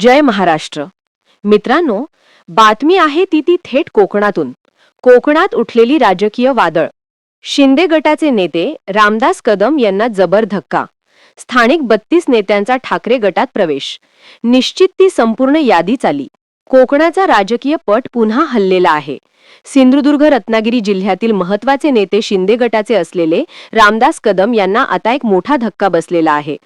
जय महाराष्ट्र. मित्रांनो बातमी आहे ती ती थेट कोकणातून. कोकणात उठलेली राजकीय वादळ. शिंदे गटाचे नेते रामदास कदम यांना जबर धक्का. स्थानिक बत्तीस नेत्यांचा ठाकरे गटात प्रवेश. निश्चित ती संपूर्ण यादी चाली. कोकणाचा राजकीय पट पुन्हा हललेला आहे. सिंधुदुर्ग रत्नागिरी जिल्ह्यातील महत्त्वाचे नेते शिंदे गटाचे असलेले रामदास कदम यांना आता एक मोठा धक्का बसलेला आहे.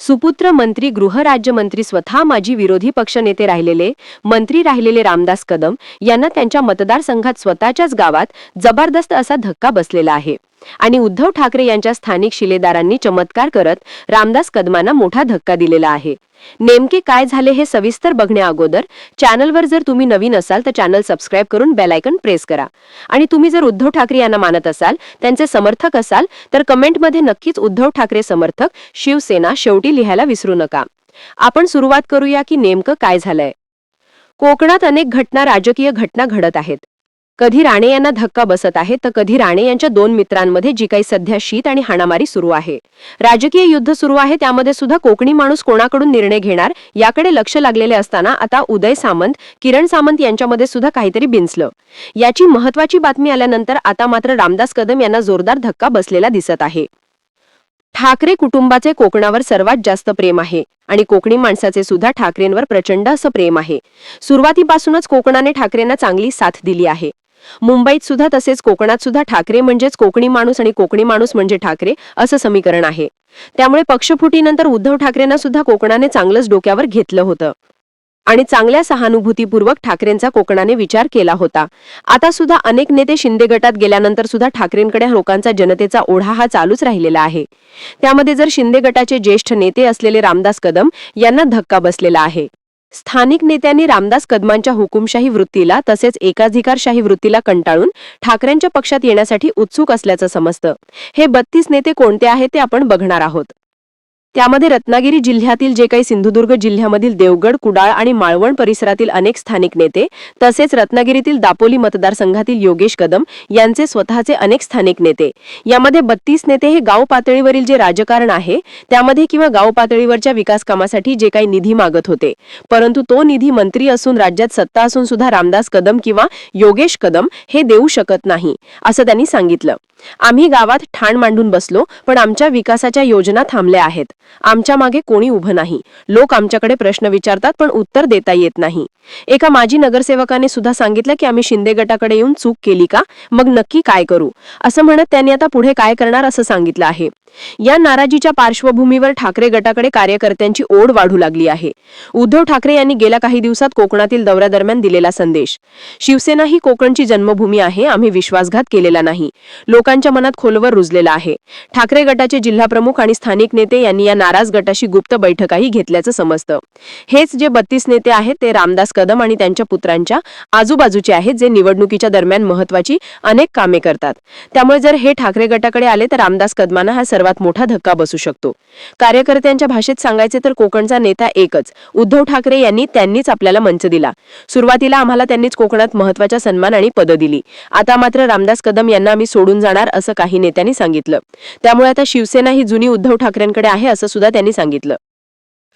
सुपुत्र मंत्री गृहराज्यमंत्री स्वतः माजी विरोधी पक्षनेते राहिलेले मंत्री राहिलेले रामदास कदम यांना त्यांच्या मतदारसंघात स्वतःच्याच गावात जबरदस्त असा धक्का बसलेला आहे. आणि उद्धव ठाकरे यांच्या स्थानिक शिलेदारांनी चमत्कार करत रामदास कदमांना मोठा धक्का दिलेला आहे. नेमके काय झाले हे सविस्तर बघण्या अगोदर चॅनलवर जर तुम्ही नवीन असाल तर चॅनल सबस्क्राईब करून बेलायकन प्रेस करा. आणि तुम्ही जर उद्धव ठाकरे यांना मानत असाल त्यांचे समर्थक असाल तर कमेंटमध्ये नक्कीच उद्धव ठाकरे समर्थक शिवसेना शेवटी लिहायला विसरू नका. आपण सुरुवात करूया की नेमकं काय झालंय. कोकणात अनेक घटना राजकीय घटना घडत आहेत. कधी राणे यांना धक्का बसत आहे तर कधी राणे यांच्या दोन मित्रांमध्ये जी काही सध्या शीत आणि हाणामारी सुरू आहे. राजकीय युद्ध सुरू आहे त्यामध्ये सुद्धा कोकणी माणूस कोणाकडून निर्णय घेणार याकडे लक्ष लागलेले असताना आता उदय सामंत किरण सामंत यांच्यामध्ये सुद्धा काहीतरी बिनसलं. याची महत्वाची बातमी आल्यानंतर आता मात्र रामदास कदम यांना जोरदार धक्का बसलेला दिसत आहे. ठाकरे कुटुंबाचे कोकणावर सर्वात जास्त प्रेम आहे आणि कोकणी माणसाचे सुद्धा ठाकरेंवर प्रचंड असं प्रेम आहे. सुरुवातीपासूनच कोकणाने ठाकरेंना चांगली साथ दिली आहे. मुंबईत सुद्धा तसेच कोकणात सुद्धा ठाकरे म्हणजेच कोकणी माणूस आणि कोकणी माणूस म्हणजे ठाकरे असं समीकरण आहे. त्यामुळे पक्षफुटीनंतर उद्धव ठाकरेंना सुद्धा कोकणाने चांगलंच डोक्यावर घेतलं होतं. आणि चांगल्या सहानुभूतीपूर्वक ठाकरेंचा कोकणाने विचार केला होता. आता सुद्धा अनेक नेते शिंदे गटात गेल्यानंतर सुद्धा ठाकरेंकडे लोकांचा जनतेचा ओढा हा चालूच राहिलेला आहे. त्यामध्ये जर शिंदे गटाचे ज्येष्ठ नेते असलेले रामदास कदम यांना धक्का बसलेला आहे. स्थानिक नेत्यांनी रामदास कदमांच्या हुकुमशाही वृत्तीला तसेच एकाधिकारशाही वृत्तीला कंटाळून ठाकरेंच्या पक्षात येण्यासाठी उत्सुक असल्याचं समजतं. हे बत्तीस नेते कोणते आहेत ते आपण बघणार आहोत. त्यामध्ये रत्नागिरी जिल्ह्यातील जे काही सिंधुदुर्ग जिल्ह्यामधील देवगड कुडाळ आणि माळवण परिसरातील अनेक स्थानिक नेते तसेच रत्नागिरीतील दापोली मतदारसंघातील योगेश कदम यांचे स्वतःचे अनेक स्थानिक नेते. यामध्ये बत्तीस नेते हे गाव पातळीवरील जे राजकारण आहे त्यामध्ये किंवा गाव पातळीवरच्या विकास कामासाठी जे काही निधी मागत होते. परंतु तो निधी मंत्री असून राज्यात सत्ता असून सुद्धा रामदास कदम किंवा योगेश कदम हे देऊ शकत नाही असं त्यांनी सांगितलं. आम्ही गावात ठाण मांडून बसलो पण आमच्या विकासाच्या योजना थांबल्या आहेत. आमच्या मागे कोणी उभं नाही. लोक आमच्याकडे प्रश्न विचारतात पण उत्तर देता येत नाही. एका माजी नगरसेवकाने सुद्धा सांगितलं की आम्ही शिंदे गटाकडे येऊन चूक केली का? मग नक्की काय करू? असं म्हणत त्यांनी आता पुढे काय करणार असं सांगितलं आहे. या नाराजीच्या पार्श्वभूमीवर ठाकरे गटाकडे कार्यकर्त्यांची ओढ वाढू लागली आहे. उद्धव ठाकरे यांनी गेल्या काही दिवसात कोकणातील दौऱ्यादरम्यान दिलेला संदेश. शिवसेना ही कोकणची जन्मभूमी आहे आम्ही विश्वासघात केलेला नाही. लोकांच्या मनात खोलवर रुजलेला आहे. ठाकरे गटाचे जिल्हाप्रमुख आणि स्थानिक नेते यांनी या नाराज गटाशी गुप्त बैठकाही घेतल्याचं समजतं. हेच जे बत्तीस नेते आहेत ते रामदास कदम आणि त्यांच्या पुत्रांच्या आजूबाजूचे आहेत जे निवडणुकीच्या दरम्यान महत्वाची अनेक कामे करतात. त्यामुळे जर हे ठाकरे गटाकडे आले तर रामदास कदमांना हा सर्वात मोठा धक्का बसू शकतो. कार्यकर्त्यांच्या भाषेत सांगायचे तर कोकणचा नेता एकच उद्धव ठाकरे यांनी त्यांनीच आपल्याला मंच दिला. सुरुवातीला आम्हाला त्यांनीच कोकणात महत्त्वाचा सन्मान आणि पदं दिली. आता मात्र रामदास कदम यांना आम्ही सोडून जाणार असं काही नेत्यांनी सांगितलं. त्यामुळे आता शिवसेना ही जुनी उद्धव ठाकरेंकडे आहे असं सुद्धा त्यांनी सांगितलं.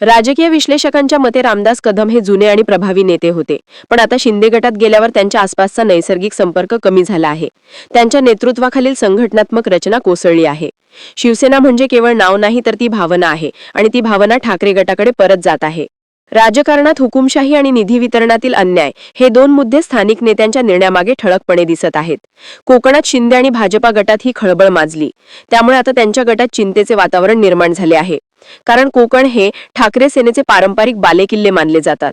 राजकीय विश्लेषकांच्या मते रामदास कदम हे जुने आणि प्रभावी नेते होते. पण आता शिंदे गटात गेल्यावर त्यांच्या आसपासचा नैसर्गिक संपर्क कमी झाला आहे. त्यांच्या नेतृत्वाखालील संघटनात्मक रचना कोसळली आहे. शिवसेना म्हणजे केवळ नाव नाही तर ती भावना आहे आणि ती भावना ठाकरे गटाकडे परत जात आहे. राजकारणात हुकुमशाही आणि निधी वितरणातील अन्याय हे दोन मुद्दे स्थानिक नेत्यांच्या निर्णयामागे ठळकपणे दिसत आहेत. कोकणात शिंदे आणि भाजपा गटात ही खळबळ माजली. त्यामुळे आता त्यांच्या गटात चिंतेचे वातावरण निर्माण झाले आहे. कारण कोकण हे ठाकरे सेनेचे पारंपरिक बालेकिल्ले मानले जातात.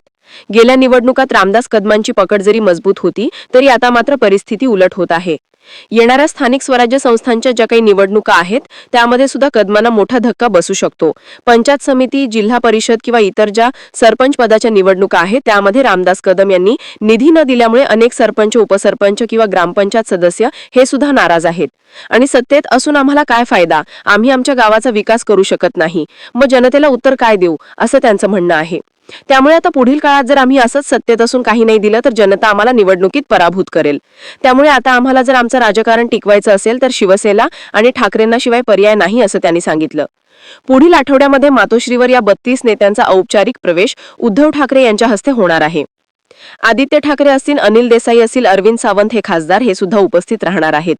गेल्या निवडणुकात रामदास कदमांची पकड जरी मजबूत होती तरी आता मात्र परिस्थिती उलट होत आहे. येणाऱ्या स्थानिक स्वराज्य संस्थांच्या ज्या काही निवडणुका आहेत त्यामध्ये सुद्धा कदमांना मोठा धक्का बसू शकतो. पंचायत समिती जिल्हा परिषद किंवा इतर ज्या सरपंच पदाच्या निवडणुका आहेत त्यामध्ये रामदास कदम यांनी निधी न दिल्यामुळे अनेक सरपंच उपसरपंच किंवा ग्रामपंचायत सदस्य हे सुद्धा नाराज आहेत. आणि सत्तेत असून आम्हाला काय फायदा? आम्ही आमच्या गावाचा विकास करू शकत नाही. मग जनतेला उत्तर काय देऊ? असं त्यांचं म्हणणं आहे. त्यामुळे आता पुढील काळात जर आम्ही असंच सत्तेत असून काही नाही दिलं तर जनता आम्हाला निवडणुकीत पराभूत करेल. त्यामुळे आता आम्हाला जर आमचं राजकारण टिकवायचं असेल तर शिवसेना आणि ठाकरेंना शिवाय पर्याय नाही असं त्यांनी सांगितलं. पुढील आठवड्यामध्ये मातोश्रीवर या बत्तीस नेत्यांचा औपचारिक प्रवेश उद्धव ठाकरे यांच्या हस्ते होणार आहे. आदित्य ठाकरे असतील अनिल देसाई असतील अरविंद सावंत हे खासदार हे सुद्धा उपस्थित राहणार आहेत.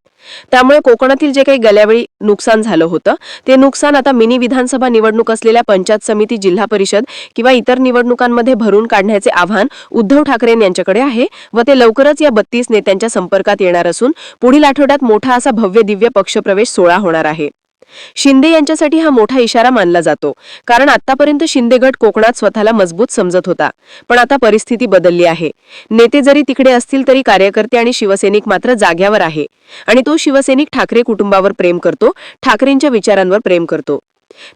त्यामुळे कोकणातील जे काही गेल्यावेळी नुकसान झालं होतं ते नुकसान आता मिनी विधानसभा निवडणूक असलेल्या पंचायत समिती जिल्हा परिषद किंवा इतर निवडणुकांमध्ये भरून काढण्याचे आव्हान उद्धव ठाकरे यांच्याकडे आहे व ते लवकरच या बत्तीस नेत्यांच्या संपर्कात येणार असून पुढील आठवड्यात मोठा असा भव्य दिव्य पक्षप्रवेश सोहळा होणार आहे. शिंदे यांच्यासाठी हा मोठा इशारा मानला जातो. कारण आतापर्यंत शिंदे गट कोकणात स्वतःला मजबूत समजत होता. पण आता परिस्थिती बदलली आहे. नेते जरी तिकडे असतील तरी कार्यकर्ते आणि शिवसैनिक मात्र जाग्यावर आहे. आणि तो शिवसैनिक ठाकरे कुटुंबावर प्रेम करतो ठाकरेंच्या विचारांवर प्रेम करतो.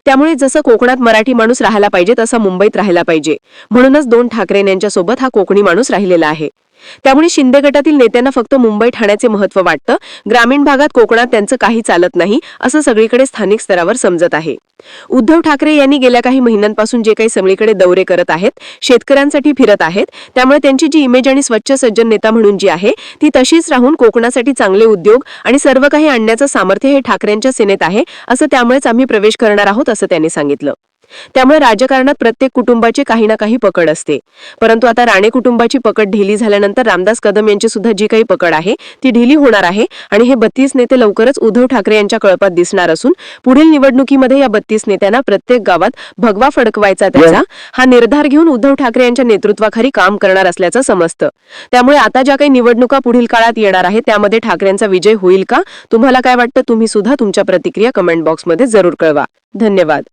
त्यामुळे जसं कोकणात मराठी माणूस राहायला पाहिजे तसा मुंबईत राहायला पाहिजे. म्हणूनच दोन ठाकरे यांच्यासोबत हा कोकणी माणूस राहिलेला आहे. त्यामुळे शिंदे गटातील नेत्यांना फक्त मुंबई ठाण्याचे महत्त्व वाटतं. ग्रामीण भागात कोकणात त्यांचं काही चालत नाही असं सगळीकडे स्थानिक स्तरावर समजत आहे. उद्धव ठाकरे यांनी गेल्या काही महिन्यांपासून जे काही सगळीकडे दौरे करत आहेत शेतकऱ्यांसाठी फिरत आहेत त्यामुळे त्यांची जी इमेज आणि स्वच्छ सज्जन नेता म्हणून जी आहे ती तशीच राहून कोकणासाठी चांगले उद्योग आणि सर्व काही आणण्याचं सामर्थ्य हे ठाकरेंच्या सेनेत आहे असं त्यामुळेच आम्ही प्रवेश करणार आहोत असं त्यांनी सांगितलं. त्यामुळे राजकारणात प्रत्येक कुटुंबाची काही ना काही पकड असते. परंतु आता राणे कुटुंबाची पकड ढिली झाल्यानंतर रामदास कदम यांची सुद्धा जी काही पकड आहे ती ढिली होणार आहे आणि हे बत्तीस नेते लवकरच उद्धव ठाकरे यांच्या कळपात दिसणार असून पुढील निवडणुकीमध्ये या बत्तीस नेत्यांना प्रत्येक गावात भगवा फडकवायचा त्याचा. हा निर्धार घेऊन उद्धव ठाकरे यांच्या नेतृत्वाखाली काम करणार असल्याचं समजतं. त्यामुळे आता ज्या काही निवडणुका पुढील काळात येणार आहेत त्यामध्ये ठाकरेंचा विजय होईल का? तुम्हाला काय वाटतं? तुम्ही सुद्धा तुमच्या प्रतिक्रिया कमेंट बॉक्समध्ये जरूर कळवा. धन्यवाद.